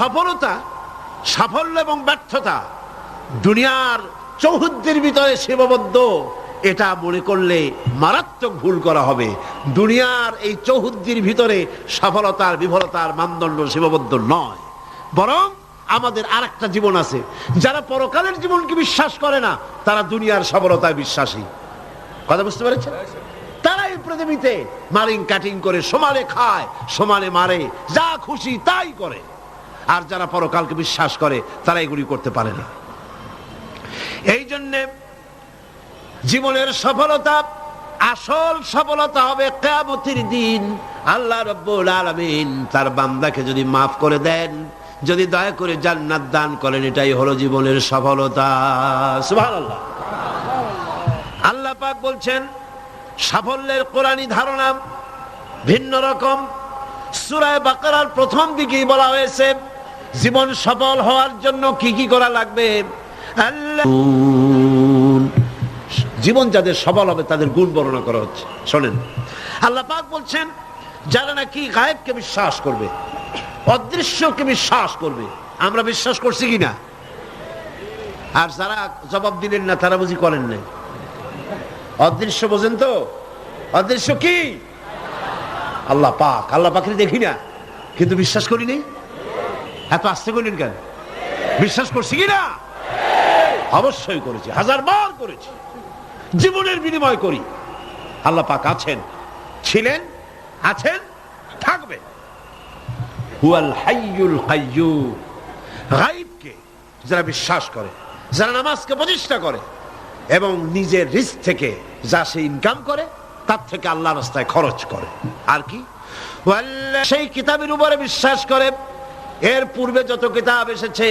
সফলতা, সাফল্য এবং ব্যর্থতা দুনিয়ার চৌহদ্দির ভিতরে সীমাবদ্ধ, এটা মনে করলে মারাত্মক ভুল করা হবে। দুনিয়ার এই চৌহদ্দির ভিতরে সফলতার, বিফলতার মানদণ্ড সীমাবদ্ধ নয়। বরং আমাদের আর একটা জীবন আছে। যারা পরকালের জীবনকে বিশ্বাস করে না, তারা দুনিয়ার সফলতায় বিশ্বাসী। কথা বুঝতে পেরেছেন? তারা এই পৃথিবীতে মারিং কাটিং করে সমানে খায়, সমানে মারে, যা খুশি তাই করে। আর যারা পরকালকে বিশ্বাস করে, তারা এগুলি করতে পারে না। এই জন্যে জীবনের সফলতা, আসল সফলতা হবে কেয়ামতির দিন। আল্লাহ রব্বুল আলমিন তার বান্দাকে যদি মাফ করে দেন, যদি দয়া করে জান্নাত দান করেন, এটাই হলো জীবনের সফলতা। সুবহানাল্লাহ। আল্লাহ পাক বলছেন, সাফল্যের কোরআনী ধারণা, ভিন্ন রকম। সুরায় বাকারার প্রথম দিকেই বলা হয়েছে জীবন সফল হওয়ার জন্য কি কি করা লাগবে? জীবন যাদের সফল হবে তাদের গুণ বর্ণনা করা হচ্ছে। শোনেন। আল্লাহ পাক বলছেন যারা নাকি গায়েবকে বিশ্বাস করবে অদৃশ্যকে বিশ্বাস করবে আমরা বিশ্বাস করছি কি না আর যারা জবাব দিলেন না তারা বুঝি করেন নাই। অদৃশ্য বোঝেন তো? অদৃশ্য কি? আল্লাহ পাক আল্লাহ পাখির দেখি না কিন্তু বিশ্বাস করি নেই? এত আসতে করলেন কেন? বিশ্বাস করছি কি না? অবশ্যই করেছি, হাজার বার করেছি। জীবনের বিনিময় করি। আল্লাহ পাক আছেন, ছিলেন, আছেন থাকবে হুয়াল হাইয়ুল হাইয়ু গাইবকে যারা বিশ্বাস করে, যারা নামাজকে প্রতিষ্ঠা করে এবং নিজের রিস্ক থেকে যা সে ইনকাম করে, তার থেকে আল্লাহ রাস্তায় খরচ করে। আর কি? সেই কিতাবের উপরে বিশ্বাস করে এর পূর্বে যত কিতাব এসেছে,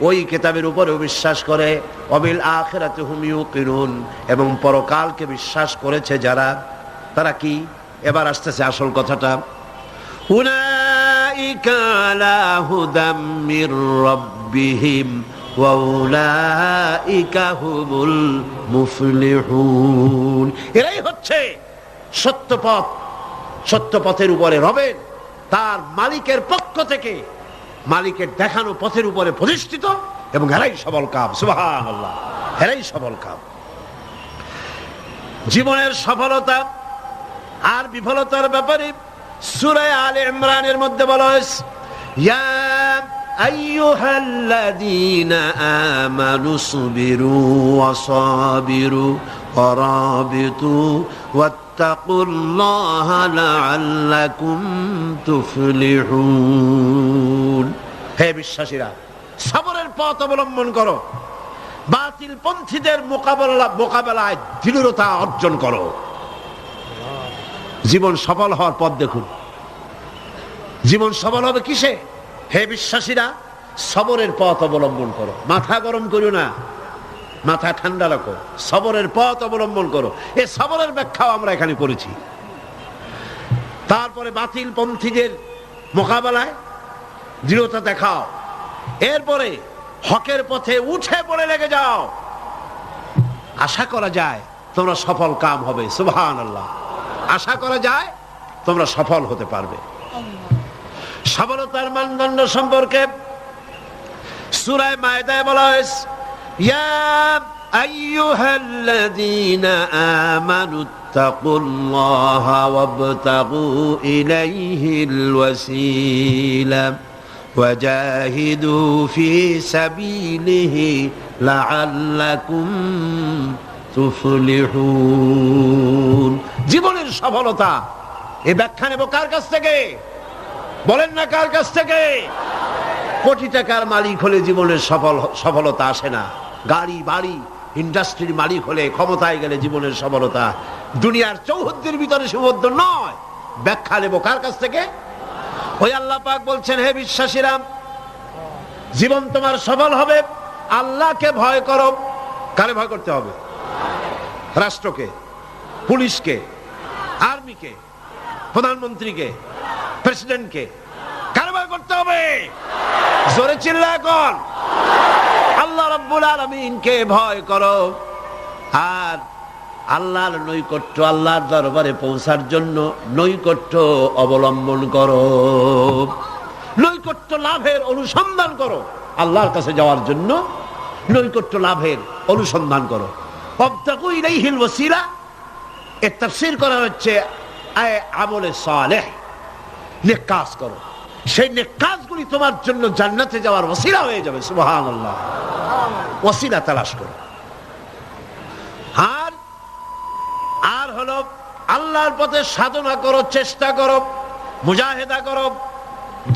ওই কিতাবের উপরেও বিশ্বাস করে, অবিল আখেরাতে হুমিও কিরুন এবং পরকালকে বিশ্বাস করেছে যারা, তারা কি? এবার আসতেছে আসল কথাটা। এরাই হচ্ছে সত্য পথ উপরে রবেন তার মালিকের পক্ষ থেকে মালিকের দেখানো পথের উপরে প্রতিষ্ঠিত এবং এরাই সবল কাম সুবাহান আল্লাহ এরাই সবল কাম। জীবনের সফলতা আর বিফলতার ব্যাপারে সুরায় আল ইমরানের মধ্যে বলা হয়েছে লাআল্লাকুম তুফলিহুন হে বিশ্বাসীরা, সবরের পথ অবলম্বন করো। বাতিল পন্থীদের মোকাবেলা মোকাবেলায় দৃঢ়তা অর্জন করো। জীবন সফল হওয়ার পথ দেখুন। জীবন সফল হবে কিসে? হে বিশ্বাসীরা, সবরের পথ অবলম্বন করো। মাথা গরম করিও না। মাথা ঠান্ডা রাখো। সবরের পথ অবলম্বন করো। এ সবরের ব্যাখ্যাও আমরা এখানে করেছি তারপরে বাতিল পন্থীদের মোকাবেলায় দৃঢ়তা দেখাও। এরপরে হকের পথে উঠে পড়ে লেগে যাও। আশা করা যায় তোমরা সফল কাম হবে সুবহান আল্লাহ আশা করা যায় তোমরা সফল হতে পারবে। সফলতার মানদণ্ড সম্পর্কে সুরায় মায়দায় বলা হয়েছে, ইয়া আইয়ুহাল্লাযীনা আমানু তাকুল্লাহা ওয়াবতাগু ইলাইহিল ওয়াসিলা। وجاهدوا في سبيله لعلكم তুফলিহুন জীবনের সফলতা এ ব্যাখ্যা নেব কার কাছ থেকে বলেন না কার কাছ থেকে কোটি টাকার মালিক হলে জীবনের সফল সফলতা আসে না গাড়ি বাড়ি ইন্ডাস্ট্রির মালিক হলে ক্ষমতায় গেলে জীবনের সফলতা দুনিয়ার চৌহদ্দির ভিতরে সুবদ্ধ নয় ব্যাখ্যা নেব কার কাছ থেকে ওই আল্লাহ পাক বলছেন, হে বিশ্বাসীরাম জীবন তোমার সফল হবে, আল্লাহকে ভয় করো। কারে ভয় করতে হবে? রাষ্ট্রকে, পুলিশকে, আর্মিকে, প্রধানমন্ত্রীকে, প্রেসিডেন্টকে। কারে ভয় করতে হবে? জোরে চিল্লা এখন আল্লাহ রব্বুল আলমিনকে ভয় করো। আর আল্লাহর নৈকট্য আল্লাহর দরবারে পৌঁছার জন্য নৈকট্য অবলম্বন করো। নৈকট্য লাভের অনুসন্ধান করো। আল্লাহর কাছে যাওয়ার জন্য নৈকট্য লাভের অনুসন্ধান করো। ইলাইহিল ওয়াসিলা। এর তাফসীর করা হচ্ছে, আয় আমলে সালেহ। নেক কাজ করো। সেই নেক কাজগুলি তোমার জন্য জান্নাতে যাওয়ার ওসিলা হয়ে যাবে, সুবহানাল্লাহ। ওসিলা তালাশ করো আর আর হলো আল্লাহর পথে সাধনা করো, চেষ্টা করো, মুজাহেদা করো,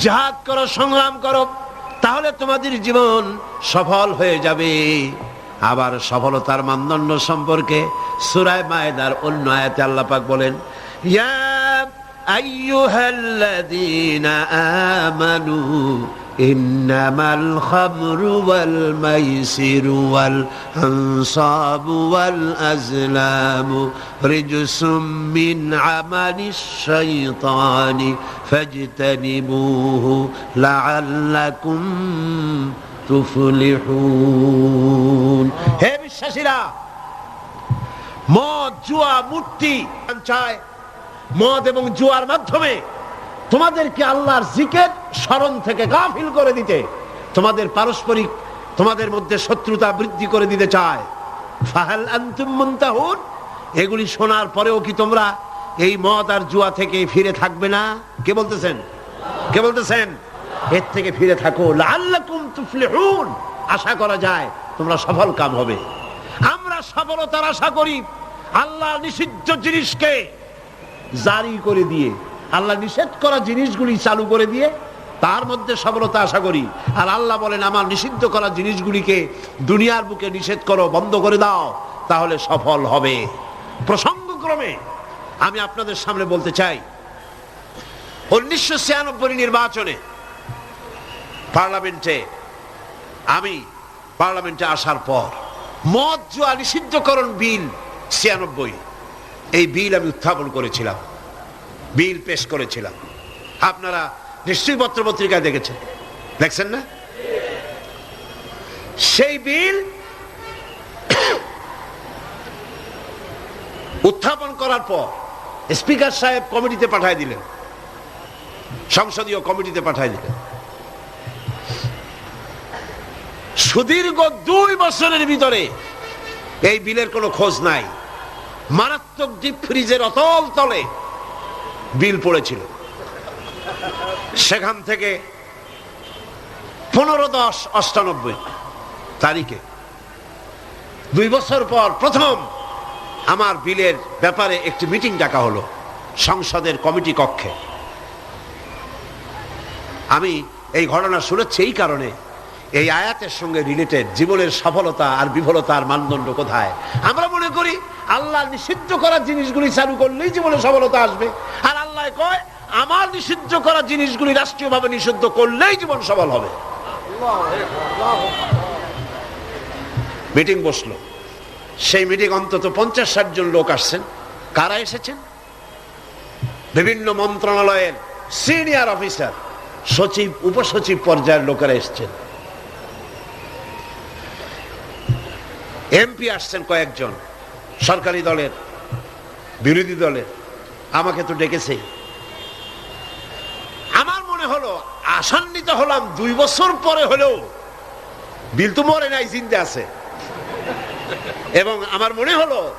জাহাদ করো, সংগ্রাম করো, তাহলে তোমাদের জীবন সফল হয়ে যাবে। আবার সফলতার মানদণ্ড সম্পর্কে সুরায় মায়েদার অন্য আয়াতে আল্লাহ পাক বলেন, ইয়া আইয়ুহাল্লাযীনা আমানু إنما الخمر والميسر والأنصاب والأزلام رجس من عمل الشيطان فاجتنبوه لعلكم تفلحون হে বিশ্বাসীরা মদ জুয়া মূর্তি চায় মদ এবং জুয়ার মাধ্যমে তোমাদেরকে আল্লাহর জিকের স্মরণ থেকে গাফিল করে দিতে, তোমাদের পারস্পরিক, তোমাদের মধ্যে শত্রুতা বৃদ্ধি করে দিতে চায়। ফাহাল আনতুম এগুলি শোনার পরেও কি তোমরা এই মদ আর জুয়া থেকে ফিরে থাকবে না? কে বলতেছেন? কে বলতেছেন? এর থেকে ফিরে থাকো। আশা করা যায় তোমরা সফল কাম হবে। আমরা সফলতার আশা করি আল্লাহ নিষিদ্ধ জিনিসকে জারি করে দিয়ে আল্লাহ নিষেধ করা জিনিসগুলি চালু করে দিয়ে তার মধ্যে সফলতা আশা করি। আর আল্লাহ বলেন, আমার নিষিদ্ধ করা জিনিসগুলিকে দুনিয়ার বুকে নিষেধ করো, বন্ধ করে দাও, তাহলে সফল হবে। প্রসঙ্গক্রমে আমি আপনাদের সামনে বলতে চাই, উনিশশো ছিয়ানব্বই নির্বাচনে পার্লামেন্টে, আমি পার্লামেন্টে আসার পর মদ জুয়া নিষিদ্ধকরণ বিল ছিয়ানব্বই, এই বিল আমি উত্থাপন করেছিলাম। বিল পেশ করেছিলাম। আপনারা নিশ্চয়ই পত্র পত্রিকায় দেখেছেন। দেখছেন না? সেই বিল উত্থাপন করার পর স্পিকার সাহেব কমিটিতে পাঠায় দিলেন। সংসদীয় কমিটিতে পাঠায় দিলেন। সুদীর্ঘ দুই বছরের ভিতরে এই বিলের কোনো খোঁজ নাই। মারাত্মক ডিপ ফ্রিজের অতল তলে বিল পড়েছিল। সেখান থেকে পনেরো দশ অষ্টানব্বই তারিখে দুই বছর পর প্রথম আমার বিলের ব্যাপারে একটি মিটিং ডাকা হলো সংসদের কমিটি কক্ষে। আমি এই ঘটনা শুনেছি এই কারণে এই আয়াতের সঙ্গে রিলেটেড জীবনের সফলতা আর বিফলতার মানদণ্ড কোথায়? আমরা মনে করি আল্লাহ নিষিদ্ধ করা জিনিসগুলি চালু করলেই জীবনে সফলতা আসবে, আর আল্লাহ কয়, আমার নিষিদ্ধ করা জিনিসগুলি রাষ্ট্রীয়ভাবে নিষিদ্ধ করলেই জীবন সফল হবে। মিটিং বসল। সেই মিটিং অন্তত পঞ্চাশ ষাট জন লোক আসছেন। কারা এসেছেন? বিভিন্ন মন্ত্রণালয়ের সিনিয়র অফিসার, সচিব, উপসচিব পর্যায়ের লোকেরা এসছেন। এমপি আসছেন কয়েকজন, সরকারি দলের, বিরোধী দলের। আমাকে তো ডেকেছে। আমার মনে হলো, আসান্বিত হলাম দুই বছর পরে হলেও বিল তো মরে নাই চিন্তা আছে। এবং আমার মনে হলো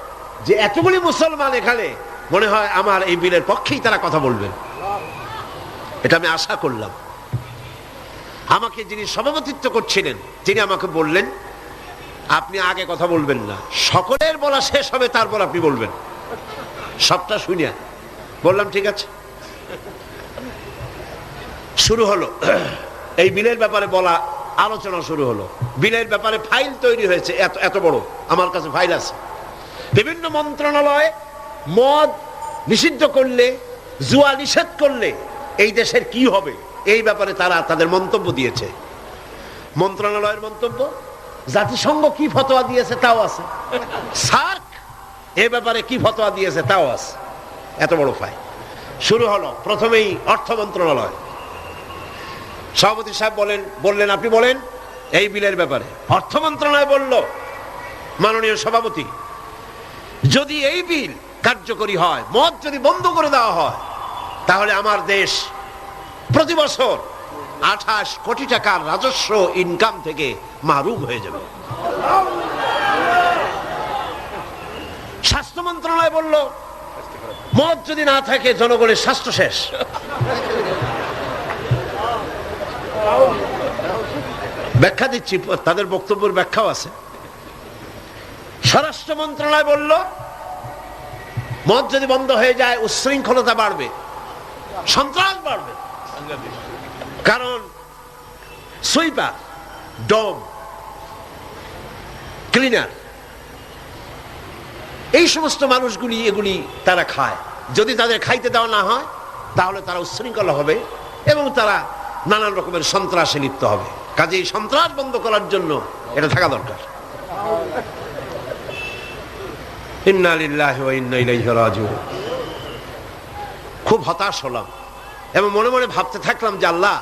যে এতগুলি মুসলমান এখানে, মনে হয় আমার এই বিলের পক্ষেই তারা কথা বলবেন এটা আমি আশা করলাম। আমাকে যিনি সভাপতিত্ব করছিলেন, তিনি আমাকে বললেন, আপনি আগে কথা বলবেন না। সকলের বলা শেষ হবে, তারপর আপনি বলবেন। সবটা শুনিয়া। বললাম, ঠিক আছে। শুরু হলো। এই বিলের ব্যাপারে বলা আলোচনা শুরু হলো। বিলের ব্যাপারে ফাইল তৈরি হয়েছে, এত এত বড়। আমার কাছে ফাইল আছে। বিভিন্ন মন্ত্রণালয় মদ নিষিদ্ধ করলে, জুয়া নিষেধ করলে এই দেশের কি হবে? এই ব্যাপারে তারা তাদের মন্তব্য দিয়েছে। মন্ত্রণালয়ের মন্তব্য, জাতিসংঘ কি ফতোয়া দিয়েছে তাও আছে। সার্ক, এ ব্যাপারে কি ফতোয়া দিয়েছে তাও আছে। এত বড় ফাইল। শুরু হলো, প্রথমেই অর্থ মন্ত্রণালয়। সভাপতি সাহেব বলেন, বললেন, আপনি বলেন, এই বিলের ব্যাপারে। অর্থ মন্ত্রণালয় বলল, মাননীয় সভাপতি, যদি এই বিল কার্যকরী হয়, মদ যদি বন্ধ করে দেওয়া হয়, তাহলে আমার দেশ প্রতি বছর আঠাশ কোটি টাকার রাজস্ব ইনকাম থেকে মারুম হয়ে যাবে। স্বাস্থ্য মন্ত্রণালয় বলল মদ যদি না থাকে, জনগণের স্বাস্থ্য শেষ। ব্যাখ্যা দিচ্ছি, তাদের বক্তব্যের ব্যাখ্যাও আছে। স্বরাষ্ট্র মন্ত্রণালয় বলল, মদ যদি বন্ধ হয়ে যায়, উচ্ছৃঙ্খলতা বাড়বে, সন্ত্রাস বাড়বে। কারণ সুইপার, ডম, ক্লিনার এই সমস্ত মানুষগুলি, এগুলি তারা খায়। যদি তাদের খাইতে দেওয়া না হয়, তাহলে তারা উচ্ছৃঙ্খল হবে এবং তারা নানান রকমের সন্ত্রাসে লিপ্ত হবে। কাজে এই সন্ত্রাস বন্ধ করার জন্য এটা থাকা দরকার। খুব হতাশ হলাম এবং মনে মনে ভাবতে থাকলাম যে আল্লাহ,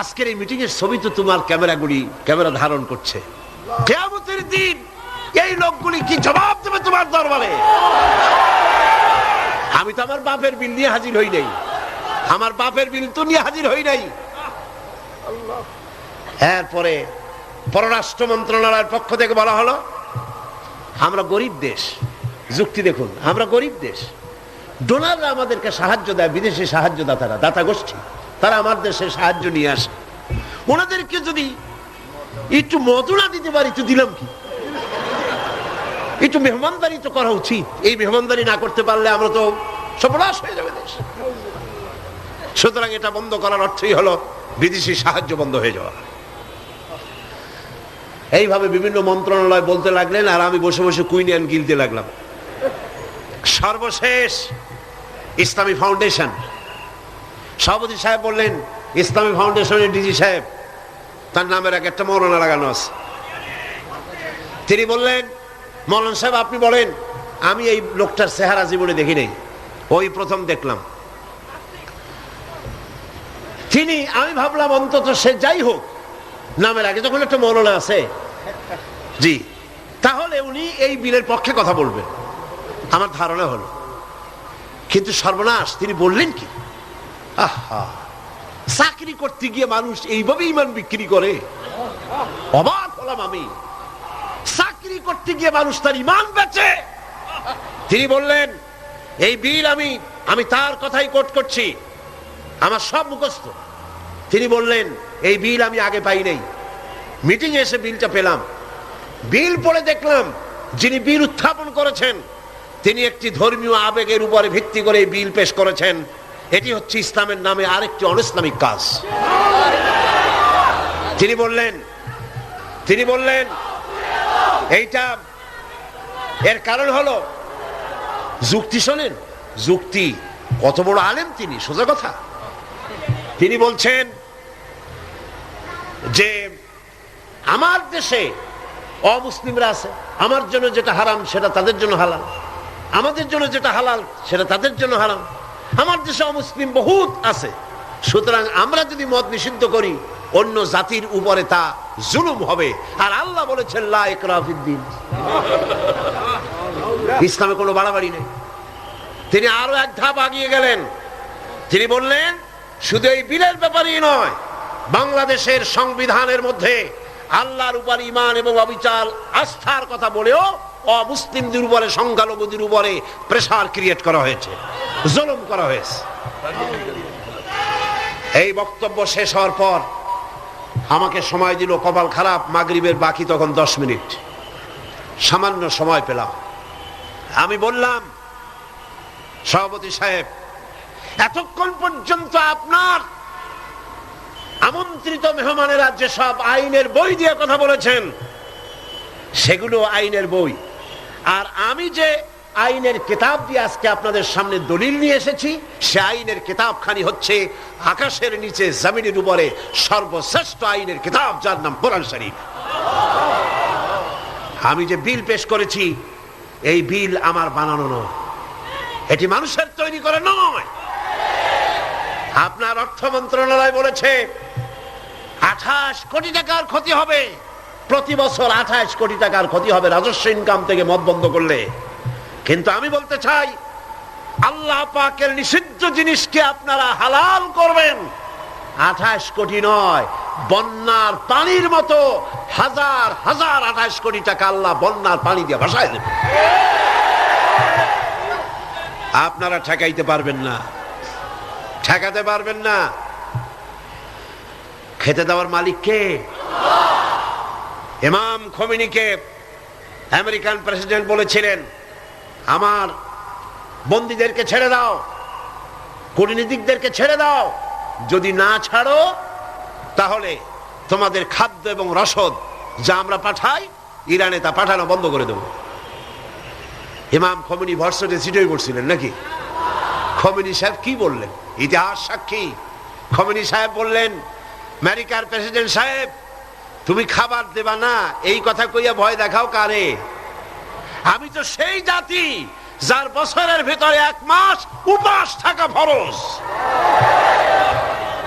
আজকের এই মিটিং এর ছবি তো তোমার ক্যামেরাগুলি, ক্যামেরা ধারণ করছে। কেয়ামতের দিন এই লোকগুলি কি জবাব দেবে তোমার দরবারে? আমি তো আমার বাপের বিল নিয়ে হাজির হই নাই। আমার বাপের বিল তো নিয়ে হাজির হই নাই। এরপরে পররাষ্ট্র মন্ত্রণালয়ের পক্ষ থেকে বলা হলো, আমরা গরিব দেশ। যুক্তি দেখুন, আমরা গরিব দেশ। ডোনাররা আমাদেরকে সাহায্য দেয়, বিদেশি সাহায্য দাতারা দাতা গোষ্ঠী। তারা আমার দেশে সাহায্য নিয়ে আসে। ওনাদেরকে যদি একটু মজুরা দিতে পারি, তো দিলাম কি? একটু মেহমানদারি তো করা উচিত। এই মেহমানদারি না করতে পারলে আমরা তো সর্বনাশ হয়ে যাবে দেশ। সুতরাং এটা বন্ধ করার অর্থই হলো বিদেশি সাহায্য বন্ধ হয়ে যাওয়া। এইভাবে বিভিন্ন মন্ত্রণালয় বলতে লাগলেন আর আমি বসে বসে কুইনিয়ান গিলতে লাগলাম। সর্বশেষ ইসলামী ফাউন্ডেশন। সভাপতি সাহেব বললেন, ইসলামী ফাউন্ডেশনের ডিজি সাহেব, তার নামের এক একটা মৌলানা লাগানো আছে। তিনি বললেন মৌলান সাহেব, আপনি বলেন, আমি এই লোকটার চেহারা জীবনে দেখি নাই। ওই প্রথম দেখলাম। তিনি, আমি ভাবলাম, অন্তত সে যাই হোক, নামের আগে যখন একটা মৌলানা আছে, জি, তাহলে উনি এই বিলের পক্ষে কথা বলবেন। আমার ধারণা হলো। কিন্তু সর্বনাশ, তিনি বললেন কি? আহা, চাকরি করতে গিয়ে মানুষ এইভাবে ইমান বিক্রি করে? অবাক হলাম আমি। চাকরি করতে গিয়ে মানুষ তার ইমান বেচে। তিনি বললেন, এই বিল আমি আমি তার কথাই কোট করছি। আমার সব মুখস্থ। তিনি বললেন, এই বিল আমি আগে পাই নাই। মিটিং এসে বিলটা পেলাম। বিল পড়ে দেখলাম যিনি বিল উত্থাপন করেছেন, তিনি একটি ধর্মীয় আবেগের উপরে ভিত্তি করে এই বিল পেশ করেছেন। এটি হচ্ছে ইসলামের নামে আরেকটি অনিসলামিক কাজ। তিনি বললেন তিনি বললেন এইটা এর কারণ হলো, যুক্তি শোনেন, যুক্তি, কত বড় আলেম তিনি, সোজা কথা। তিনি বলছেন যে, আমার দেশে অমুসলিমরা আছে, আমার জন্য যেটা হারাম সেটা তাদের জন্য হালাল, আমাদের জন্য যেটা হালাল সেটা তাদের জন্য হারাম। আমার দেশে অমুসলিম বহুত আছে, সুতরাং আমরা যদি মদ নিষিদ্ধ করি অন্য জাতির উপরে তা জুলুম হবে। আর আল্লাহ বলেছেন, লা ইকরাফিদ্দিন ইসলামে কোনো বাড়াবাড়ি নেই। তিনি আরও এক ধাপ আগিয়ে গেলেন। তিনি বললেন, শুধু এই বিলের ব্যাপারই নয়, বাংলাদেশের সংবিধানের মধ্যে আল্লাহর উপর ইমান এবং অবিচার, আস্থার কথা বলেও অমুসলিমদের উপরে, সংখ্যালঘুদের উপরে প্রেসার ক্রিয়েট করা হয়েছে, জুলুম করা হয়েছে। এই বক্তব্য শেষ হওয়ার পর আমাকে সময় দিল, কপাল খারাপ, মাগরিবের বাকি তখন দশ মিনিট। সামান্য সময় পেলাম। আমি বললাম, সভাপতি সাহেব, এতক্ষণ পর্যন্ত আপনার আমন্ত্রিত মেহমানেরা যেসব আইনের বই দিয়ে কথা বলেছেন, সেগুলো আইনের বই। আর আমি যে আইনের কিতাব দিয়ে আজকে আপনাদের সামনে দলিল নিয়ে এসেছি। সে আইনের কিতাবখানি হচ্ছে আকাশের নিচে জমিনের উপরে সর্বশ্রেষ্ঠ আইনের কিতাব, যার নাম কোরআন শরীফ। আমি যে বিল পেশ করেছি, এই বিল আমার বানানো নয়। এটি মানুষের তৈরি করে নয়। আপনার অর্থ মন্ত্রণালয় বলেছে, আঠাশ কোটি টাকার ক্ষতি হবে। প্রতি বছর আঠাশ কোটি টাকার ক্ষতি হবে। রাজস্ব ইনকাম থেকে মদ বন্ধ করলে কিন্তু আমি বলতে চাই, আল্লাহ পাকের নিষিদ্ধ জিনিসকে আপনারা হালাল করবেন। আঠাশ কোটি নয়, বন্যার পানির মতো হাজার হাজার আঠাশ কোটি টাকা আল্লাহ বন্যার পানি দিয়ে ভাসায় দেবে আপনারা ঠেকাইতে পারবেন না। ঠেকাতে পারবেন না। খেতে দেওয়ার মালিক কে? ইমাম খমিনিকে আমেরিকান প্রেসিডেন্ট বলেছিলেন আমার বন্দীদেরকে ছেড়ে দাও, কূটনীতিকদেরকে ছেড়ে দাও। যদি না ছাড়ো, তাহলে তোমাদের খাদ্য এবং রসদ যা আমরা পাঠাই, ইরানে তা পাঠানো বন্ধ করে দেব। ইমাম খমিনি ভর্সটে সিটই করছিলেন নাকি? খমিনি সাহেব কি বললেন? ইতিহাস সাক্ষী। খমিনি সাহেব বললেন, আমেরিকার প্রেসিডেন্ট সাহেব, তুমি খাবার দেবা না, এই কথা কইয়া ভয় দেখাও কারে? আমি তো সেই জাতি যার বছরের ভিতরে এক মাস উপাস থাকা ফরজ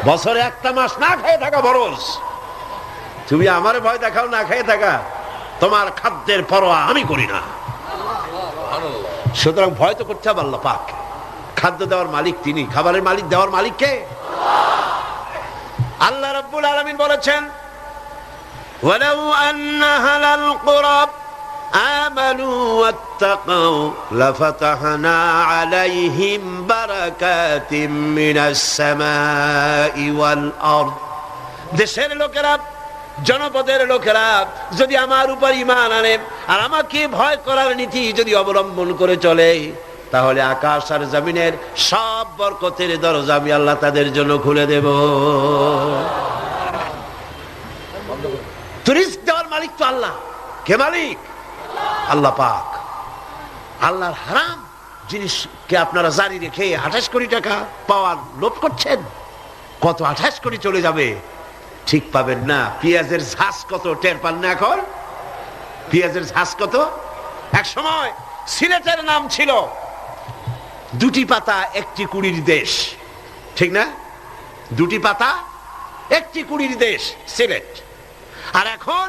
বছরে একটা মাস না খেয়ে থাকা ফরজ তুমি আমার ভয় দেখাও না খেয়ে থাকা তোমার খাদ্যের পরোয়া আমি করি না সুতরাং ভয় তো করতে হবে আল্লাহ পাক খাদ্য দেওয়ার মালিক তিনি খাবারের মালিক দেওয়ার মালিক কে আল্লাহ রব্বুল আলমিন বলেছেন ولو أن أهل القرى آمنوا واتقوا لفتحنا عليهم بركات من السماء والأرض দেশের লোকেরা জনপদের লোকেরা যদি আমার উপর ইমান আনে আর আমাকে ভয় করার নীতি যদি অবলম্বন করে চলে তাহলে আকাশ আর জমিনের সব বরকতের দরজা আমি আল্লাহ তাদের জন্য খুলে দেব টুরিস্ট দেওয়ার মালিক তো আল্লাহ কে মালিক আল্লাহ পাক। আল্লাহর হারাম জিনিসকে আপনারা জারি রেখে আঠাশ কোটি টাকা পাওয়ার লোভ করছেন? কত আঠাশ কোটি চলে যাবে? ঠিক পাবেন না। পেঁয়াজের ঝাঁস কত? টের পান না এখন? পেঁয়াজের ঝাঁস কত? এক সময় সিলেটের নাম ছিল দুটি পাতা, একটি কুড়ির দেশ। ঠিক না? দুটি পাতা, একটি কুড়ির দেশ, সিলেট। আর এখন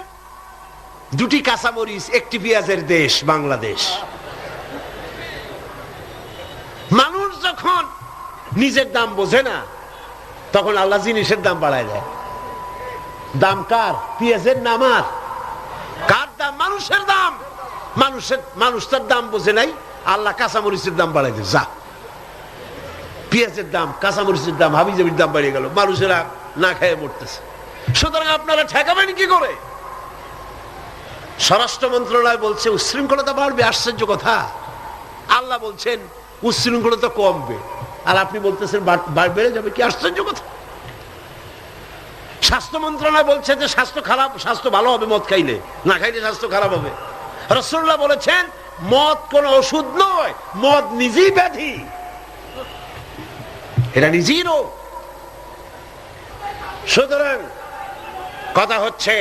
দুটি কাঁচামরিচ, একটি পেঁয়াজের দেশ, বাংলাদেশ। মানুষ যখন নিজের দাম বোঝে না, তখন আল্লাহ জিনিসের দাম বাড়ায় দেয়। দাম কার? পেঁয়াজের নাম আর। কার দাম? মানুষের দাম। মানুষের, মানুষ তার দাম বোঝে নাই, আল্লাহ কাঁচামরিচের দাম বাড়াই দেয়। যা। পেঁয়াজের দাম, কাঁচামরিচের দাম, হাবিজাবির দাম বাড়িয়ে গেল। মানুষেরা না খেয়ে মরতেছে। সুতরাং আপনারা ঠেকাবেন কি করে? স্বরাষ্ট্র মন্ত্রণালয় বলছে উশৃঙ্খলতা বাড়বে, আশ্চর্য কথা। আল্লাহ বলছেন উশৃঙ্খলতা কমবে। আর আপনি বলতেছেন, বেড়ে যাবে, কি আশ্চর্য কথা। স্বাস্থ্য মন্ত্রণালয় বলছে যে, স্বাস্থ্য খারাপ, স্বাস্থ্য ভালো হবে মদ খাইলে, না খাইলে স্বাস্থ্য খারাপ হবে। রসুল্লাহ বলেছেন, মদ কোন ওষুধ নয়, মদ নিজেই ব্যাধি। এটা নিজেই রোগ। সুতরাং কথা হচ্ছে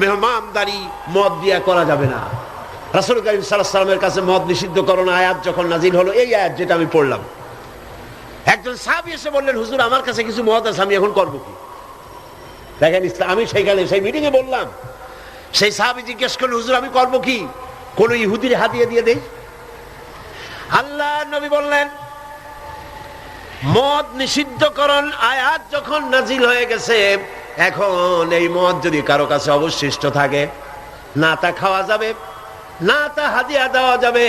মেহমানদারি মদ দিয়া করা যাবে না। রাসুল করিম সাল্লামের কাছে মদ নিষিদ্ধ করণ আয়াত যখন নাজিল হলো, এই আয়াত যেটা আমি পড়লাম। একজন সাহাবি এসে বললেন, হুজুর, আমার কাছে কিছু মদ আছে, আমি এখন করব কি? দেখেন আমি সেইখানে সেই মিটিং এ বললাম। সেই সাহাবি জিজ্ঞেস করলেন, হুজুর, আমি করব কি? কোন ইহুদির হাতিয়ে দিয়ে দেই? আল্লাহ নবী বললেন, মদ নিষিদ্ধকরণ আয়াত যখন নাজিল হয়ে গেছে এখন এই মদ যদি কারও কাছে অবশিষ্ট থাকে, না তা খাওয়া যাবে, না তা হাদিয়া দেওয়া যাবে,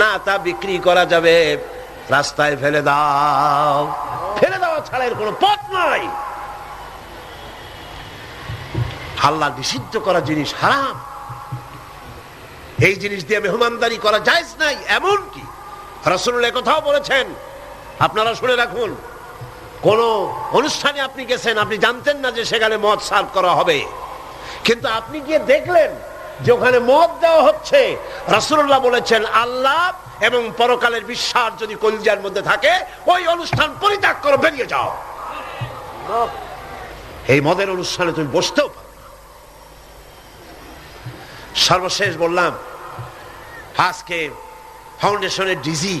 না তা বিক্রি করা যাবে, রাস্তায় ফেলে দাও। ফেলে দেওয়া ছাড়া এর কোনো পথ নাই। আল্লাহ নিষিদ্ধ করা জিনিস হারাম। এই জিনিস দিয়ে মেহমানদারি করা যায় নাই এমন কি রসুল কথাও বলেছেন। আপনারা শুনে রাখুন কোন অনুষ্ঠানে আপনি গেছেন, আপনি জানতেন না যে সেখানে মদ সার্ভ করা হবে। কিন্তু আপনি গিয়ে দেখলেন যে ওখানে মদ দেওয়া হচ্ছে। রাসুল্লাহ বলেছেন, আল্লাহ এবং পরকালের বিশ্বাস যদি কলজার মধ্যে থাকে, ওই অনুষ্ঠান পরিত্যাগ করো, বেরিয়ে যাও। এই মদের অনুষ্ঠানে তুমি বসতেও পারো সর্বশেষ বললাম, আজকে ফাউন্ডেশনের ডিজি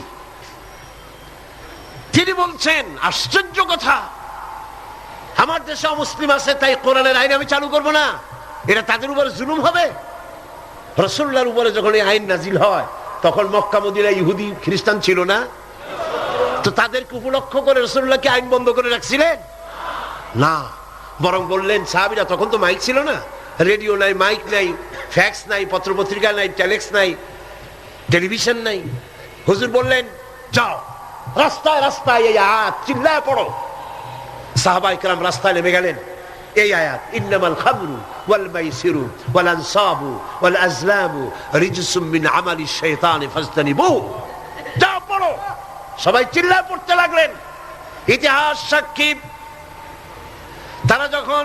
তিনি বলছেন, আশ্চর্য কথা। আমার দেশে মুসলিম আছে, তাই কোরআনের আইন আমি চালু করব না। এটা তাদের উপরে জুলুম হবে। রসুল্লার উপরে যখন এই আইন নাজিল হয়, তখন মক্কা মদিনা ইহুদি, খ্রিস্টান ছিল না। তো তাদেরকে উপলক্ষ করে রসুল্লাহকে আইন বন্ধ করে রাখছিলেন? না। বরং বললেন, সাহাবিরা তখন তো মাইক ছিল না। রেডিও নাই, মাইক নাই, ফ্যাক্স নাই, পত্রপত্রিকা নাই টেলেক্স নাই। টেলিভিশন নাই। হুজুর বললেন, যাও। রাস্তায় রাস্তায় এই আয়াত, চিল্লায় পড়ো। সাহাবাই কালাম রাস্তায় নেমে গেলেন। এই আয়াত, ইন্নামাল খামরু ওয়াল মাইসিরু ওয়াল আনসাবু ওয়াল আজলামু রিজসুম মিন আমালি শাইতানি ফাজতানিবু। যাও, পড়ো। সবাই চিল্লায় পড়তে লাগলেন। ইতিহাস সাক্ষী। তারা যখন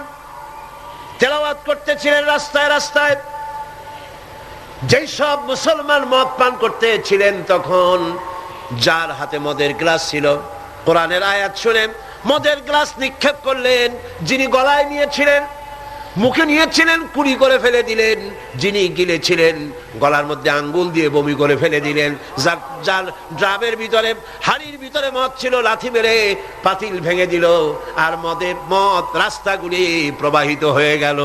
তেলাওয়াত করতেছিলেন রাস্তায় রাস্তায়, যেই সব মুসলমান মদ পান করতেছিলেন, তখন যার হাতে মদের গ্লাস ছিল। কোরআনের আয়াত শুনে মদের গ্লাস নিক্ষেপ করলেন, যিনি গলায় নিয়েছিলেন, মুখে নিয়েছিলেন কুড়ি করে ফেলে দিলেন, যিনি গিলেছিলেন, গলার মধ্যে আঙ্গুল দিয়ে বমি করে ফেলে দিলেন, যার যার ড্রামের ভিতরে, হাড়ির ভিতরে মদ ছিল, লাথি মেরে পাতিল ভেঙে দিল, আর মদে, মদ রাস্তাগুলি প্রবাহিত হয়ে গেল।